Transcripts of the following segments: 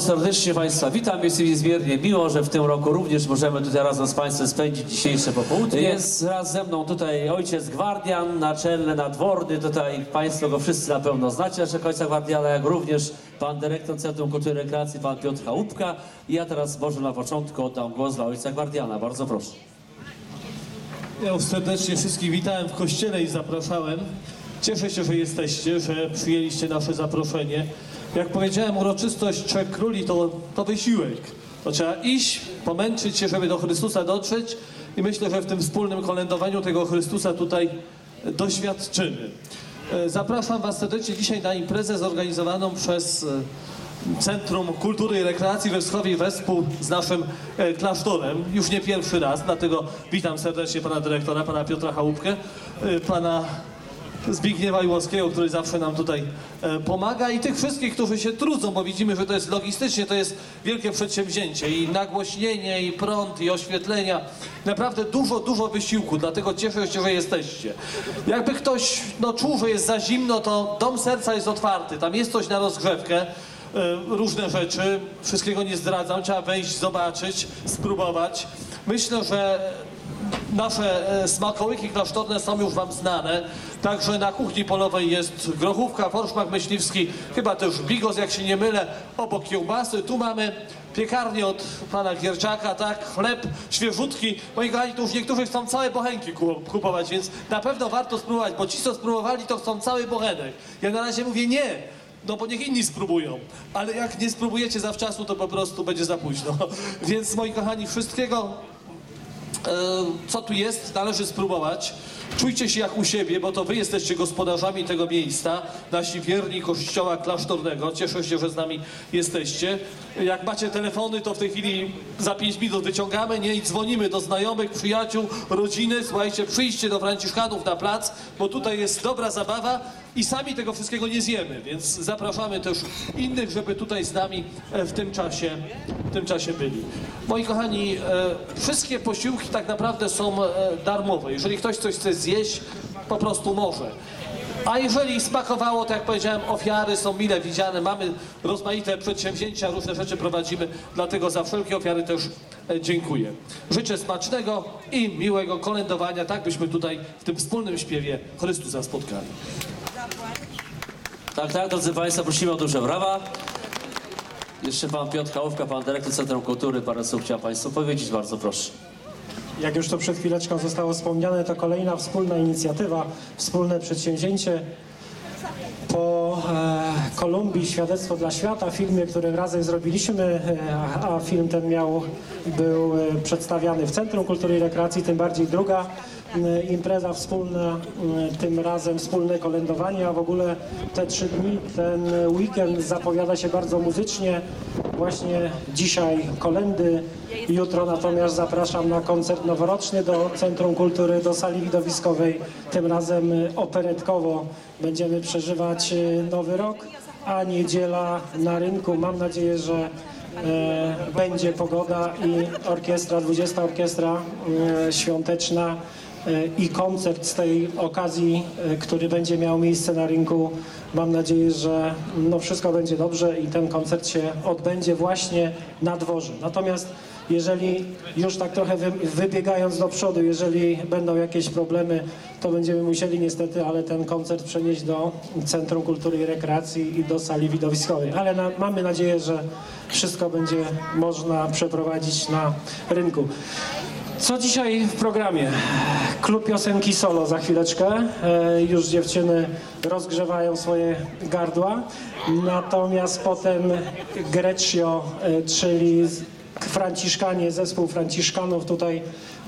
Serdecznie Państwa witam, jest mi niezmiernie miło, że w tym roku również możemy tutaj razem z Państwem spędzić dzisiejsze popołudnie. Jest wraz ze mną tutaj ojciec Gwardian, naczelny, nadworny, tutaj Państwo go wszyscy na pewno znacie, naszego ojca Gwardiana, jak również Pan Dyrektor Centrum Kultury i Rekreacji, Pan Piotr Chałupka. I ja teraz może na początku oddam głos dla ojca Gwardiana, bardzo proszę. Ja serdecznie wszystkich witałem w kościele i zapraszałem. Cieszę się, że jesteście, że przyjęliście nasze zaproszenie. Jak powiedziałem, uroczystość Trzech Króli to, to wysiłek. To trzeba iść, pomęczyć się, żeby do Chrystusa dotrzeć i myślę, że w tym wspólnym kolędowaniu tego Chrystusa tutaj doświadczymy. E, Zapraszam Was serdecznie dzisiaj na imprezę zorganizowaną przez e, Centrum Kultury i Rekreacji we Wschowie wespół z naszym e, klasztorem. Już nie pierwszy raz, dlatego witam serdecznie pana dyrektora, pana Piotra Chałupkę, pana Zbigniewa Iłowskiego, który zawsze nam tutaj e, pomaga i tych wszystkich, którzy się trudzą, bo widzimy, że to jest logistycznie, to jest wielkie przedsięwzięcie i nagłośnienie, i prąd, i oświetlenia. Naprawdę dużo, dużo wysiłku, dlatego cieszę się, że jesteście. Jakby ktoś no, czuł, że jest za zimno, to Dom Serca jest otwarty, tam jest coś na rozgrzewkę e, różne rzeczy. Wszystkiego nie zdradzam, trzeba wejść, zobaczyć, spróbować. Myślę, że nasze e, smakołyki klasztorne są już Wam znane. Także na kuchni polowej jest grochówka, forszmak myśliwski, chyba też bigos, jak się nie mylę, obok kiełbasy. Tu mamy piekarnię od pana Gierczaka, tak, chleb świeżutki. Moi kochani, tu już niektórzy chcą całe bochenki ku- kupować, więc na pewno warto spróbować, bo ci, co spróbowali, to chcą cały bochenek. Ja na razie mówię nie, no bo niech inni spróbują. Ale jak nie spróbujecie zawczasu, to po prostu będzie za późno. Więc moi kochani, wszystkiego co tu jest, należy spróbować. Czujcie się jak u siebie, bo to wy jesteście gospodarzami tego miejsca, nasi wierni kościoła klasztornego. Cieszę się, że z nami jesteście. Jak macie telefony, to w tej chwili za 5 minut wyciągamy, nie? I dzwonimy do znajomych, przyjaciół, rodziny. Słuchajcie, przyjdźcie do Franciszkanów na plac, bo tutaj jest dobra zabawa i sami tego wszystkiego nie zjemy, więc zapraszamy też innych, żeby tutaj z nami e, w tym czasie, w tym czasie byli. Moi kochani, e, wszystkie posiłki tak naprawdę są e, darmowe. Jeżeli ktoś coś chce zjeść, po prostu może. A jeżeli smakowało, to jak powiedziałem, ofiary są mile widziane. Mamy rozmaite przedsięwzięcia, różne rzeczy prowadzimy, dlatego za wszelkie ofiary też dziękuję. Życzę smacznego i miłego kolędowania, tak byśmy tutaj w tym wspólnym śpiewie Chrystusa spotkali. Tak, tak, drodzy Państwo, prosimy o duże brawa. Jeszcze Pan Piotr Chałupka, Pan Dyrektor Centrum Kultury, parę słów chciał Państwu powiedzieć, bardzo proszę. Jak już to przed chwileczką zostało wspomniane, to kolejna wspólna inicjatywa, wspólne przedsięwzięcie. Po e, Kolumbii Świadectwo dla Świata, filmie, który razem zrobiliśmy, e, a, a film ten miał, był e, przedstawiany w Centrum Kultury i Rekreacji, tym bardziej druga e, impreza wspólna, tym razem wspólne kolędowanie, a w ogóle te trzy dni, ten weekend zapowiada się bardzo muzycznie. Właśnie dzisiaj kolendy, jutro natomiast zapraszam na koncert noworoczny do Centrum Kultury, do sali widowiskowej, tym razem operetkowo. Będziemy przeżywać e, nowy rok, a niedziela na rynku. Mam nadzieję, że e, będzie pogoda i orkiestra, 20 orkiestra e, świąteczna i koncert z tej okazji, e, który będzie miał miejsce na rynku. Mam nadzieję, że no wszystko będzie dobrze i ten koncert się odbędzie właśnie na dworze. Natomiast jeżeli już tak trochę wy, wybiegając do przodu, jeżeli będą jakieś problemy, to będziemy musieli niestety, ale ten koncert przenieść do Centrum Kultury i Rekreacji i do sali widowiskowej. Ale na, mamy nadzieję, że wszystko będzie można przeprowadzić na rynku. Co dzisiaj w programie? Klub piosenki solo za chwileczkę. E, już dziewczyny rozgrzewają swoje gardła. Natomiast potem Greccio, e, czyli Franciszkanie, zespół Franciszkanów tutaj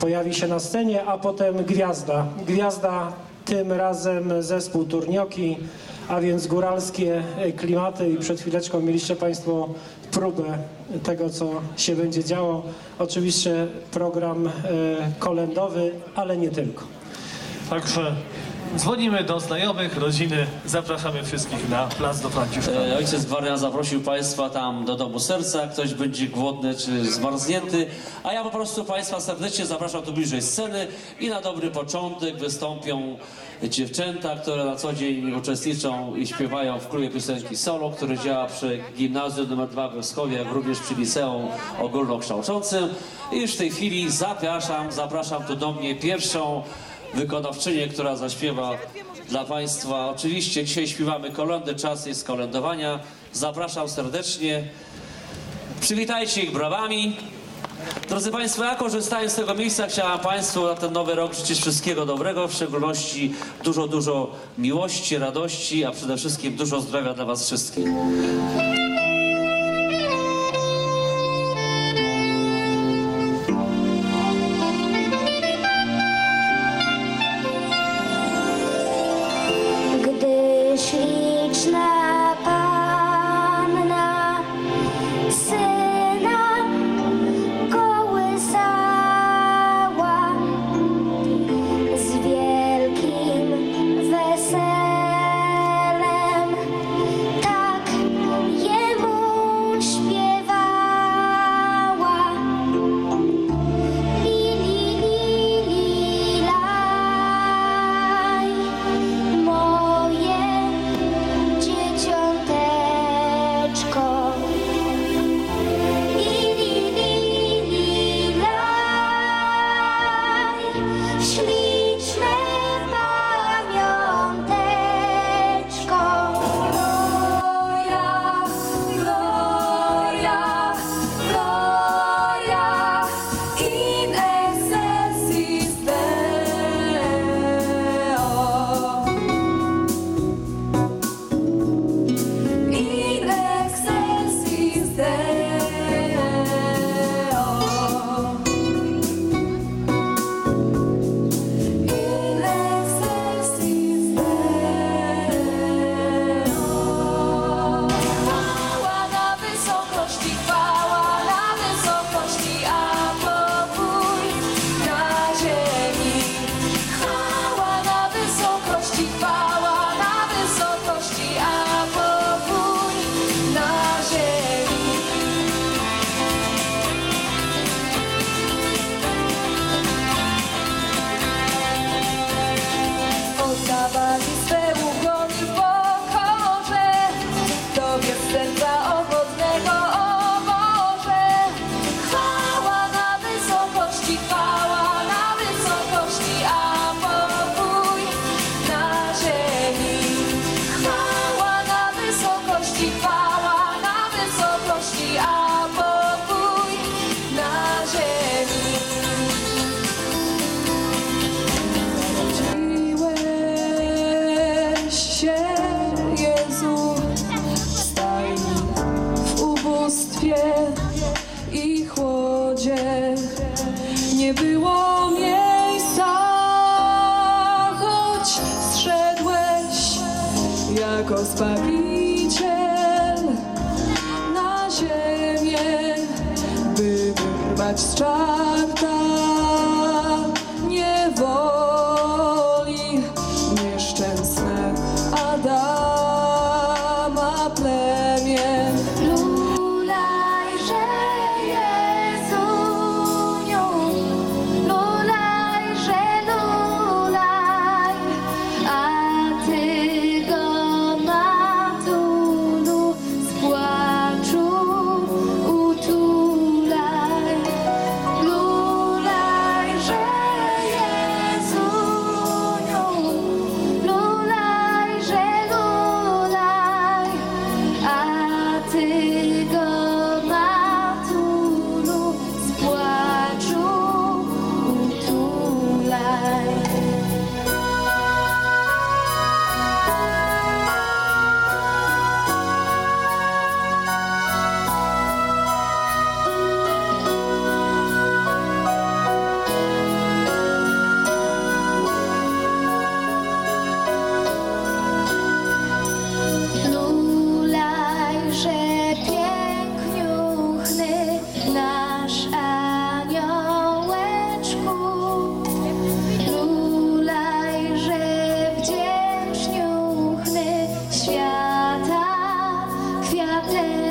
pojawi się na scenie, a potem Gwiazda. Gwiazda tym razem zespół Turnioki, a więc góralskie klimaty i przed chwileczką mieliście Państwo próbę tego, co się będzie działo. Oczywiście program e, kolędowy, ale nie tylko. Także dzwonimy do znajomych, rodziny, zapraszamy wszystkich na plac do Franciszka. E, Ojciec Gwardian zaprosił Państwa tam do domu serca, ktoś będzie głodny czy zmarznięty, a ja po prostu Państwa serdecznie zapraszam tu bliżej sceny i na dobry początek wystąpią dziewczęta, które na co dzień uczestniczą i śpiewają w klubie piosenki solo, który działa przy gimnazjum nr 2 w Wrocławiu, również przy liceum ogólnokształcącym. I już w tej chwili zapraszam, zapraszam tu do mnie pierwszą wykonawczynię, która zaśpiewa dla Państwa. Oczywiście dzisiaj śpiewamy kolędy, czas jest kolędowania. Zapraszam serdecznie. Przywitajcie ich brawami. Drodzy Państwo, ja korzystając z tego miejsca chciałam Państwu na ten nowy rok życzyć wszystkiego dobrego, w szczególności dużo, dużo miłości, radości, a przede wszystkim dużo zdrowia dla Was wszystkich. start day.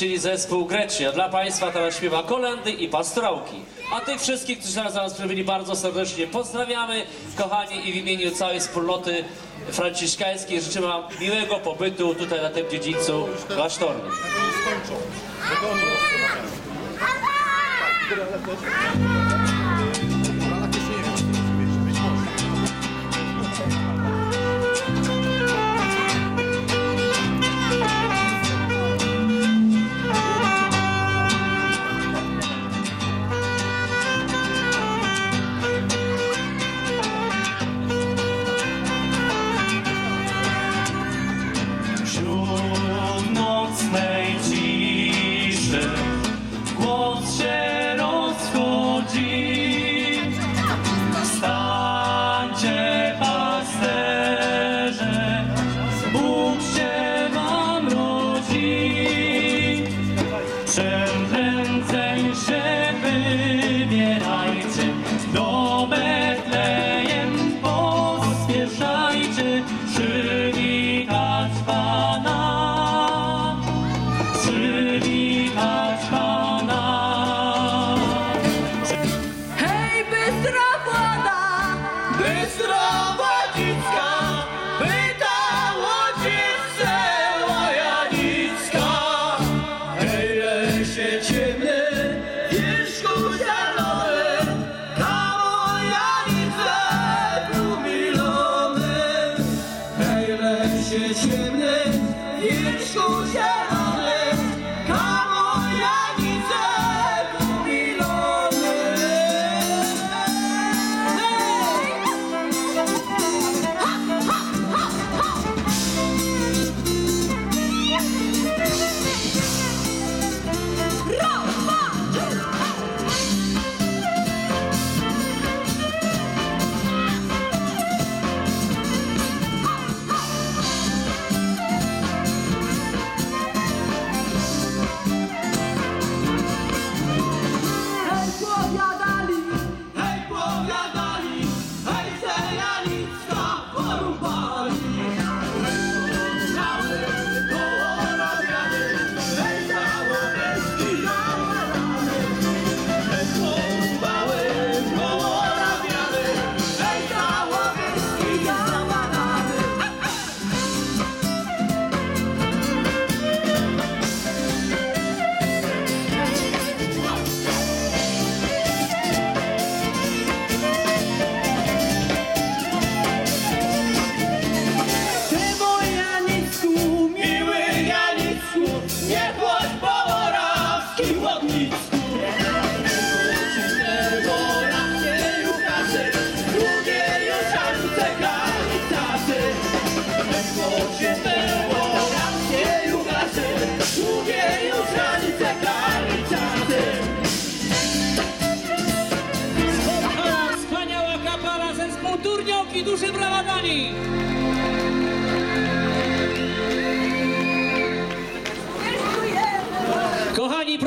Czyli zespół Grecia. Dla Państwa teraz śpiewa kolendy i pastorałki. A tych wszystkich, którzy teraz nas przybili, bardzo serdecznie pozdrawiamy, kochani, i w imieniu całej wspólnoty franciszkańskiej życzę Wam miłego pobytu tutaj na tym dziedzińcu klasztornym. Wśród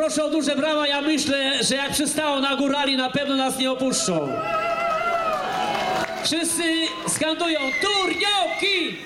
proszę o duże brawa. Ja myślę, że jak przystało na górali, na pewno nas nie opuszczą. Wszyscy skandują Turnioki!